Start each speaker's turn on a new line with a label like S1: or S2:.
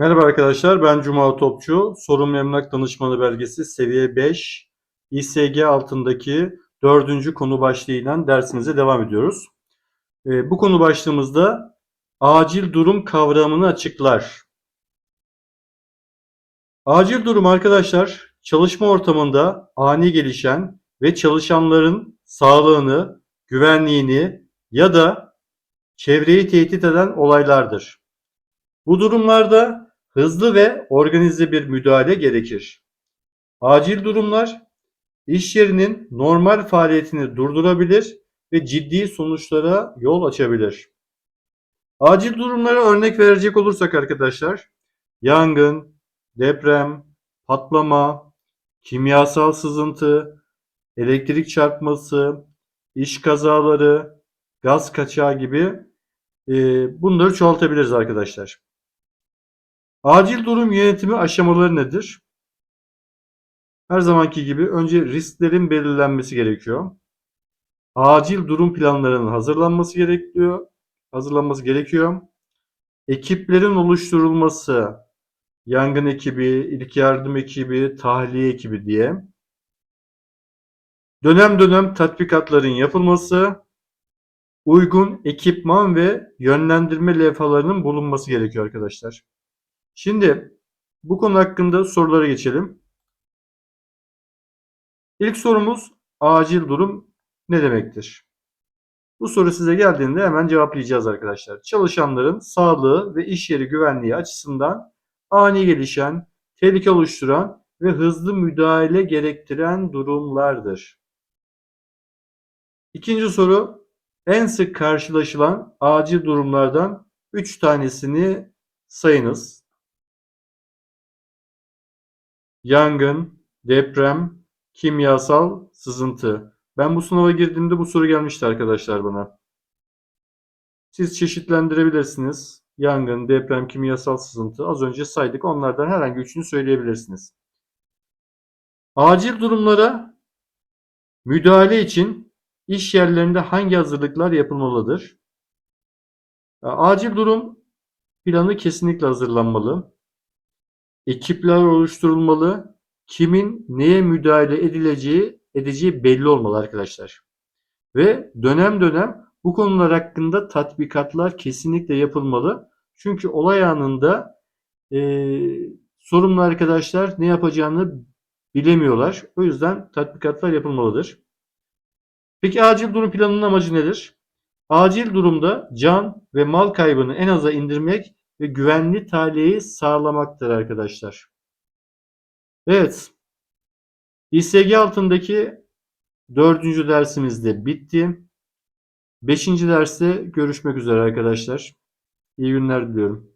S1: Merhaba arkadaşlar, ben Cuma Topçu. Sorun ve Emlak Danışmanı Belgesi seviye 5, İSG altındaki dördüncü konu başlığıyla dersimize devam ediyoruz. Ee, bu konu başlığımızda acil durum kavramını açıklar. Acil durum arkadaşlar, çalışma ortamında ani gelişen ve çalışanların sağlığını, güvenliğini ya da çevreyi tehdit eden olaylardır. Bu durumlarda hızlı ve organize bir müdahale gerekir. Acil durumlar iş yerinin normal faaliyetini durdurabilir ve ciddi sonuçlara yol açabilir. Acil durumlara örnek verecek olursak arkadaşlar, yangın, deprem, patlama, kimyasal sızıntı, elektrik çarpması, iş kazaları, gaz kaçağı gibi bunları çoğaltabiliriz arkadaşlar. Acil durum yönetimi aşamaları nedir? Her zamanki gibi önce risklerin belirlenmesi gerekiyor. Acil durum planlarının hazırlanması gerekiyor. Hazırlanması gerekiyor. Ekiplerin oluşturulması, yangın ekibi, ilk yardım ekibi, tahliye ekibi diye. Dönem dönem tatbikatların yapılması, uygun ekipman ve yönlendirme levhalarının bulunması gerekiyor arkadaşlar. Şimdi bu konu hakkında sorulara geçelim. İlk sorumuz acil durum ne demektir? Bu soru size geldiğinde hemen cevaplayacağız arkadaşlar. Çalışanların sağlığı ve iş yeri güvenliği açısından ani gelişen, tehlike oluşturan ve hızlı müdahale gerektiren durumlardır. İkinci soru en sık karşılaşılan acil durumlardan 3 tanesini sayınız. Yangın, deprem, kimyasal sızıntı. Ben bu sınava girdiğimde bu soru gelmişti arkadaşlar bana. Siz çeşitlendirebilirsiniz. Yangın, deprem, kimyasal sızıntı. Az önce saydık. Onlardan herhangi üçünü söyleyebilirsiniz. Acil durumlara müdahale için iş yerlerinde hangi hazırlıklar yapılmalıdır? Acil durum planı kesinlikle hazırlanmalı ekipler oluşturulmalı. Kimin neye müdahale edileceği edeceği belli olmalı arkadaşlar. Ve dönem dönem bu konular hakkında tatbikatlar kesinlikle yapılmalı. Çünkü olay anında e, sorumlu arkadaşlar ne yapacağını bilemiyorlar. O yüzden tatbikatlar yapılmalıdır. Peki acil durum planının amacı nedir? Acil durumda can ve mal kaybını en aza indirmek ve güvenli tahliyeyi sağlamaktır arkadaşlar. Evet. İSG altındaki dördüncü dersimiz de bitti. Beşinci derste görüşmek üzere arkadaşlar. İyi günler diliyorum.